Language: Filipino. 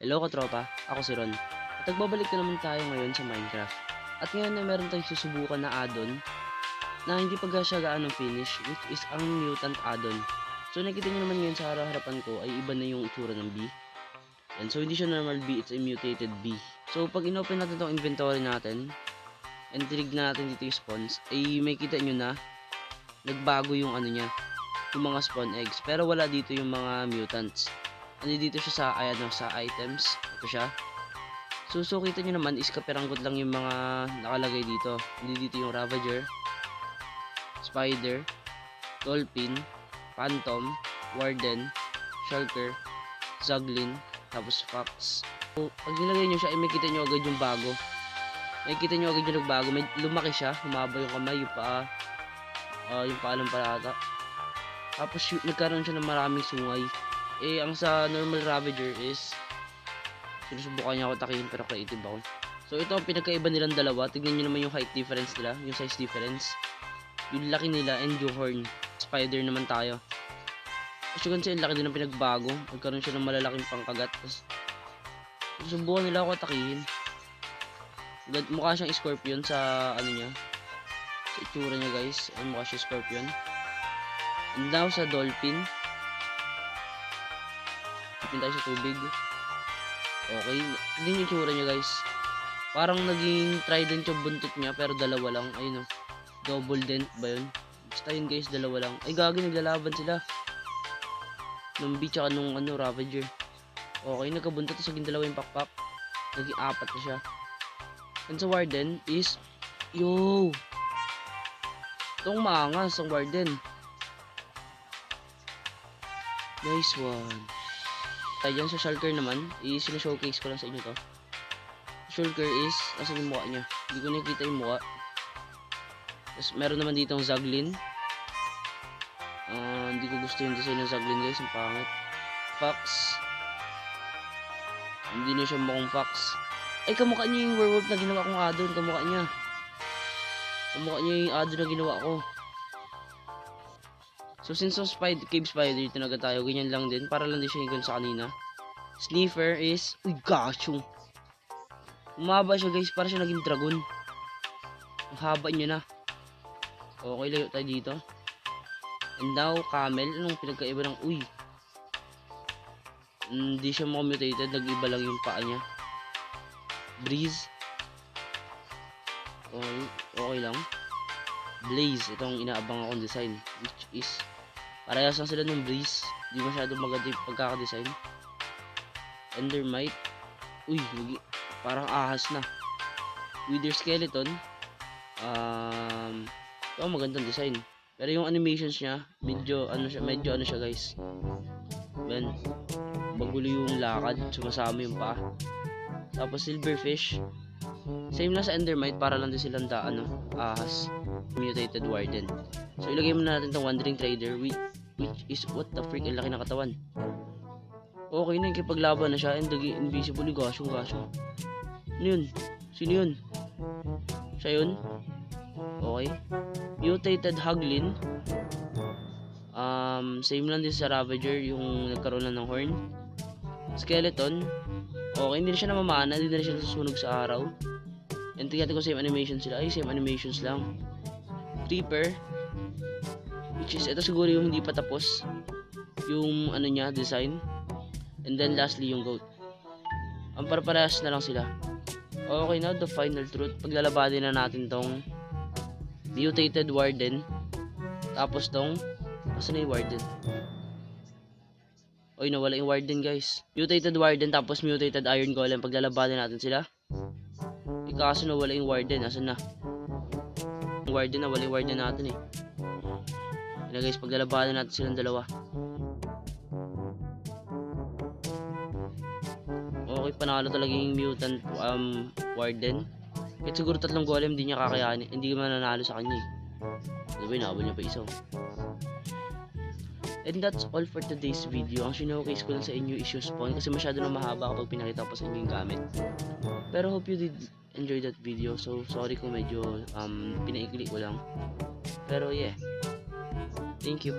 Hello katropa, ako si Ron. At nagbabalik na naman tayo ngayon sa Minecraft. At ngayon na meron tayong susubukan na add-on na hindi pa siya gaano finish which is ang mutant add-on. So nakita nyo naman ngayon sa harapan ko ay iba na yung itsura ng bee. And so hindi siya normal bee, it's a mutated bee. So pag inopen natin tong inventory natin and tinignan natin dito yung spawns, ay may kita nyo na nagbago yung ano niya, yung mga spawn eggs. Pero wala dito yung mga mutants dito siya sa ay ano sa items. Ito siya. So so kita nyo naman is kapiranggot lang yung mga nakalagay dito. Hindi dito yung ravager spider dolphin phantom warden shulker zuglin tapos fox. So pag nilagay nyo siya ay makita nyo agad yung bago. Makikita nyo agad yung nagbago. May lumaki siya. Humaba yung kamay yung paa. Ah, yung paa lang pala ata. Tapos nagkaroon siya ng maraming sungay eh, ang sa normal Ravager is sinusubukan niya ako takihin pero creative ako. So, ito ang pinagkaiba nilang dalawa. Tignan niyo naman yung height difference nila, yung size difference. Yung laki nila and yung horn. Spider naman tayo. As you can see, ang laki din ng pinagbago. Nagkaroon siya ng malalaking pangkagat. Tapos, sinusubukan nila ako takihin. Gad- Mukha siyang scorpion sa ano niya. Sa itsura niya guys. Ay, mukha siya scorpion. And now sa dolphin. Tayo sa tubig. Okay. Hindi yung tsura niya guys. Parang naging trident yung buntot niya pero dalawa lang. Ayun o. Double dent ba yun? Basta yun guys, dalawa lang. Ay gagi, naglalaban sila. Nung beach tsaka nung ano, Ravager. Okay, nagkabuntot tapos naging dalawa yung pakpak. Naging apat na siya. And sa Warden is, yo! Itong maangas, ang Warden. Nice one. Tayo dyan sa shulker naman, is showcase ko lang sa inyo to. Shulker is, nasa yung mukha niya. Hindi ko nakikita yung mukha. Tapos meron naman dito ang Zaglin. Ah, hindi ko gusto yung design ng Zaglin guys, ang pangit. Fox. Hindi na siya mukhang Fox. Ay, kamukha niya yung werewolf na ginawa kong add-on. Kamukha niya. Kamukha niya yung add-on na ginawa ko. So since sa spider, cave spider tinaga tayo, ganyan lang din. Para lang din siya yung sa kanina. Sniffer is, uy gosh, yung umaba siya guys, para siya naging dragon. Ang haba niya na. Okay, layo tayo dito. And now, camel, anong pinagkaiba ng, uy. Hindi siya mutated, nag-iba lang yung paa niya. Breeze. Okay, okay lang. Blaze, itong inaabang akong design, which is Parehas lang sila ng breeze. Di masyadong maganda yung pagkakadesign. Endermite. Uy, parang ahas na. Wither skeleton. Um, ito magandang design. Pero yung animations niya, medyo ano siya, medyo ano siya guys. Ben, magulo yung lakad, sumasama yung paa. Tapos silverfish. Same lang sa Endermite para lang din silang da, ano, ahas. Mutated Warden. So ilagay muna natin tong Wandering Trader which, which is what the freak ang laki ng katawan. Okay na yung kipaglaban na siya and naging invisible yung gasyong gasyong. Ano yun? Sino yun? Siya yun? Okay. Mutated Haglin. Um, same lang din sa Ravager yung nagkaroon lang ng horn. Skeleton. Okay, hindi na siya namamana, hindi na siya nasusunog sa araw. And tingnan ko same animation sila. Ay, same animations lang. Creeper. Which is, ito siguro yung hindi pa tapos. Yung ano niya, design. And then lastly, yung goat. Ang parparehas na lang sila. Okay now, the final truth. Paglalabanin na natin tong mutated warden. Tapos tong, asa na yung warden? Oy, nawala yung warden guys. Mutated warden tapos mutated iron golem. Paglalabanin natin sila. Eh, kaso nawala yung warden. Asan na? Yung warden na, wala yung warden natin eh. Na guys, paglalabanan natin silang dalawa. Okay, panalo talaga yung mutant um, warden. Kahit siguro tatlong golem, hindi niya kakayanin. Hindi man nanalo sa kanya eh. Diba, inabol niya pa isa. And that's all for today's video. Ang sinokase ko lang sa inyo is yung spawn kasi masyado na mahaba kapag pinakita ko pa sa inyo yung gamit. Pero hope you did enjoy that video. So, sorry kung medyo um, pinaikli ko lang. Pero yeah. Thank you.